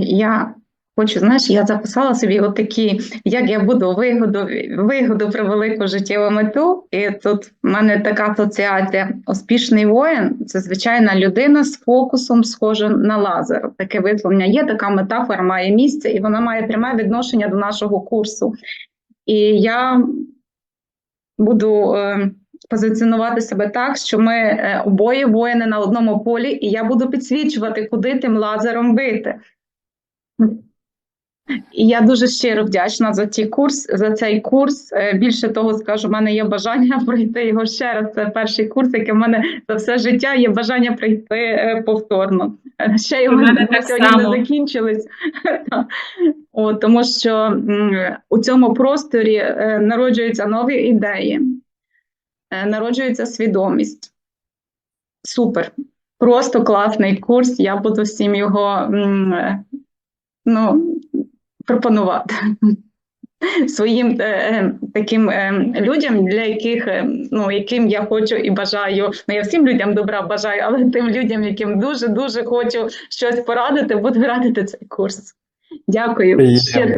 Я хочу, знаєш, я записала собі отакі, як я буду вигоду, вигоду про велику життєву мету. І тут в мене така асоціація. Успішний воїн це звичайна людина з фокусом, схожа на лазер. Таке висловлення є, така метафора має місце, і вона має пряме відношення до нашого курсу. І я буду е, позиціонувати себе так, що ми е, обоє воїни на одному полі, і я буду підсвічувати, куди тим лазером бити. Я дуже щиро вдячна за ті курс, за цей курс. Е, Більше того, скажу, в мене є бажання пройти його ще раз. Це перший курс, який в мене за все життя є бажання пройти е, повторно. Е, Ще його сьогодні не закінчились. Тому що у цьому просторі народжуються нові ідеї, народжується свідомість. Супер. Просто класний курс. Я буду всім його ну, пропонувати своїм е, е, таким е, людям, для яких е, ну, яким я хочу і бажаю. Ну я всім людям добра бажаю, але тим людям, яким дуже дуже хочу щось порадити, буду радити цей курс. Дякую. Щиро